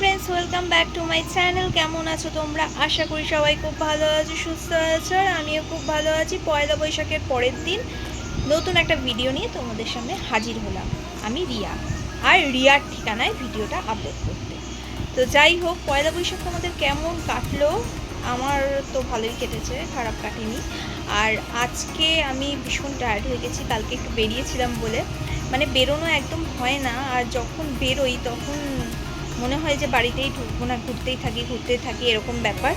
Friends welcome back to my channel কেমন আছো তোমরা? আশা করি সবাই খুব ভালো আছো, সুস্থ আছো, আর আমিও খুব ভালো আছি। পয়লা বৈশাখের পরের দিন নতুন একটা ভিডিও নিয়ে তোমাদের সামনে হাজির হলাম আমি রিয়া। আর রিয়ার ঠিকানায় ভিডিওটা আপলোড করতে। তো যাই হোক, পয়লা বৈশাখ তোমাদের কেমন কাটলো? আমার তো ভালোই কেটেছে, খারাপ কাটেনি। আর আজকে আমি ভীষণ টায়ার্ড হয়ে গেছি, কালকে একটু বেরিয়েছিলাম বলে। মানে বেরোনো একদম হয় না, আর যখন বেরোই তখন মনে হয় যে বাড়িতেই ঢুকবো না, ঘুরতেই থাকি ঘুরতেই থাকি, এরকম ব্যাপার।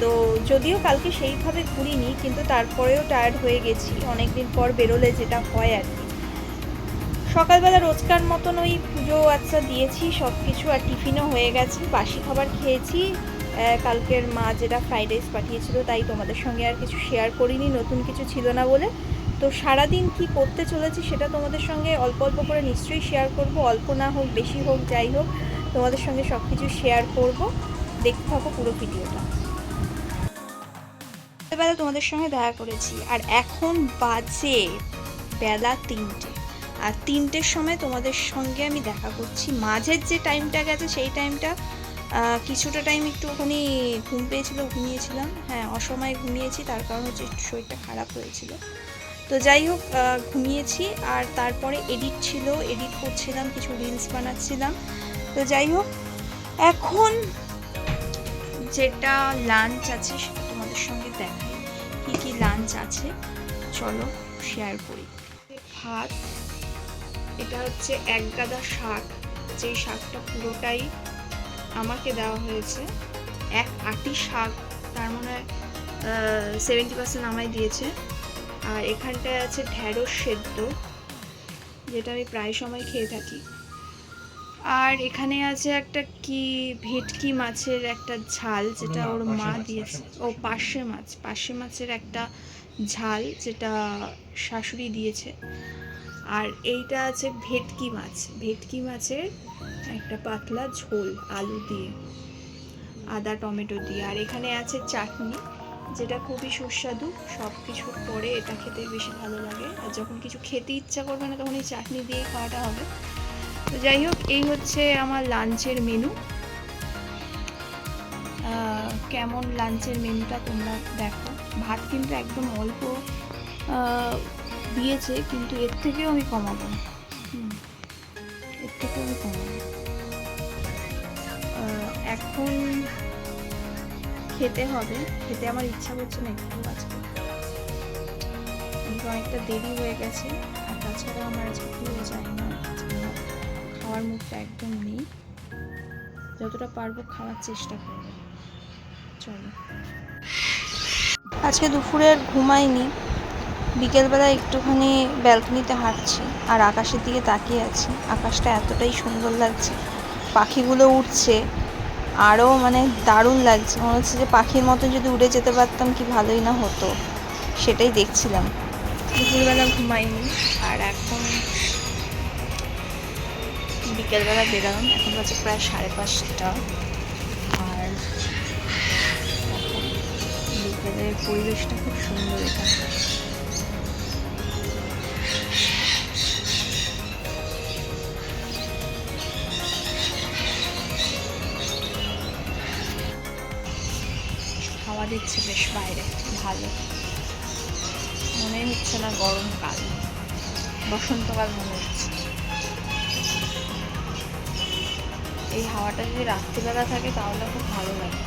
তো যদিও কালকে সেইভাবে ঘুরিনি, কিন্তু তারপরেও টায়ার্ড হয়ে গেছি। অনেক দিন পর বেরোলে যেটা হয় আর কি। সকালবেলা রোজকার মতন ওই পুজো আচ্ছা দিয়েছি সব কিছু আর টিফিনও হয়ে গেছে। বাসি খাবার খেয়েছি। কালকের মা যেটা ফ্রাইড রাইস পাঠিয়েছিল, তাই তোমাদের সঙ্গে আর কিছু শেয়ার করিনি, নতুন কিছু ছিল না বলে। তো সারাদিন কি করতে চলেছি সেটা তোমাদের সঙ্গে অল্প অল্প করে নিশ্চয়ই শেয়ার করব। অল্প না হোক, বেশি হোক, যাই হোক। তোমাদের সঙ্গে সব কিছু শেয়ার করব। দেখতে থাকো পুরো ভিডিওটা। বেলা তোমাদের সঙ্গে দেখা করেছি, আর এখন বাজে বেলা তিনটে। আর তিনটের সময় তোমাদের সঙ্গে আমি দেখা করছি। মাঝের যে টাইমটা গেছে, সেই টাইমটা কিছুটা টাইম একটু ওখানে ঘুম পেয়েছিল, ঘুমিয়েছিলাম। হ্যাঁ অসময়ে ঘুমিয়েছি, তার কারণ হচ্ছে একটু শরীরটা খারাপ হয়েছিল। তো যাই হোক ঘুমিয়েছি, আর তারপরে এডিট ছিল এডিট করছিলাম, কিছু রিলস বানাচ্ছিলাম। তো যাই হোক, এখন যেটা লাঞ্চ আছে সেটা তোমাদের সঙ্গে দেখাই। কী কী লাঞ্চ আছে? চলো শেয়ার করি। ভাত, এটা হচ্ছে এক গাদা শাক, যেই শাকটা পুরোটাই আমাকে দেওয়া হয়েছে। এক আটি শাক, তার মনে হয় সেভেন্টি পার্সেন্ট আমায় দিয়েছে। আর এখানটায় আছে ঢ্যাঁড়স সেদ্ধ, যেটা আমি প্রায় সময় খেয়ে থাকি। আর এখানে আছে একটা কি ভেটকি মাছের একটা ঝাল যেটা ওর মা দিয়েছে। ও পার্শে মাছ পার্শে মাছের একটা ঝাল যেটা শাশুড়ি দিয়েছে। আর এইটা আছে ভেটকি মাছ। ভেটকি মাছের একটা পাতলা ঝোল আলু দিয়ে আদা টমেটো দিয়ে। আর এখানে আছে চাটনি যেটা খুবই সুস্বাদু। সব কিছুর পরে এটা খেতে বেশি ভালো লাগে। আর যখন কিছু খেতে ইচ্ছা করবে না তখন এই চাটনি দিয়ে খাওয়াটা হবে। তো যাই হোক, এই হচ্ছে আমার লাঞ্চের মেনু কেমন লাঞ্চের মেনুটা তোমরা দেখো। ভাত কিন্তু একদম অল্প দিয়েছে, কিন্তু এর থেকেও আমি কমাবো। এর থেকেও আমি কমাবো। এখন খেতে হবে। খেতে আমার ইচ্ছা করছে না একটু আজকে। অনেকটা দেরি হয়ে গেছে, আর তাছাড়া আমার আজকে ভুলে যায় না খাওয়ার মুখটা একদম নেই। যতটা পারব খাওয়ার চেষ্টা করব। চলো। আজকে দুপুরে আর ঘুমাইনি। বিকেলবেলা একটুখানি ব্যালকনিতে হাঁটছি আর আকাশের দিকে তাকিয়ে আছি। আকাশটা এতটাই সুন্দর লাগছে পাখিগুলো উঠছে আরও মানে দারুণ লাগছে। মনে হচ্ছে যে পাখির মতো যদি উড়ে যেতে পারতাম কি ভালোই না হতো সেটাই দেখছিলাম। দুপুরবেলা ঘুমাইনি আর এখন বিকেলবেলা বেরালাম, এখন বাজে প্রায় সাড়ে পাঁচটা। আর বিকেলের পরিবেশটা খুব সুন্দর এখানে দিচ্ছে বেশ বাইরে, ভালো। মনে হচ্ছে না গরমকাল, বসন্তকাল মনে হচ্ছে। এই হাওয়াটা যদি রাত্রিবেলা থাকে, তাহলে খুব ভালো লাগে।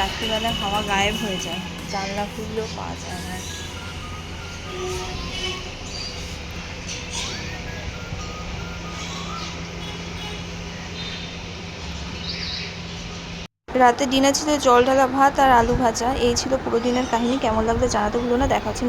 রাত্রিবেলা হাওয়া গায়েব হয়ে যায়, জানলা খুললেও পাওয়া যায় না। রাতে ডিনার ছিল জল ঢালা ভাত আর আলু ভাজা। এই ছিল পুরো দিনের কাহিনী। কেমন লাগল জানাতে ভুলো না। দেখা হচ্ছে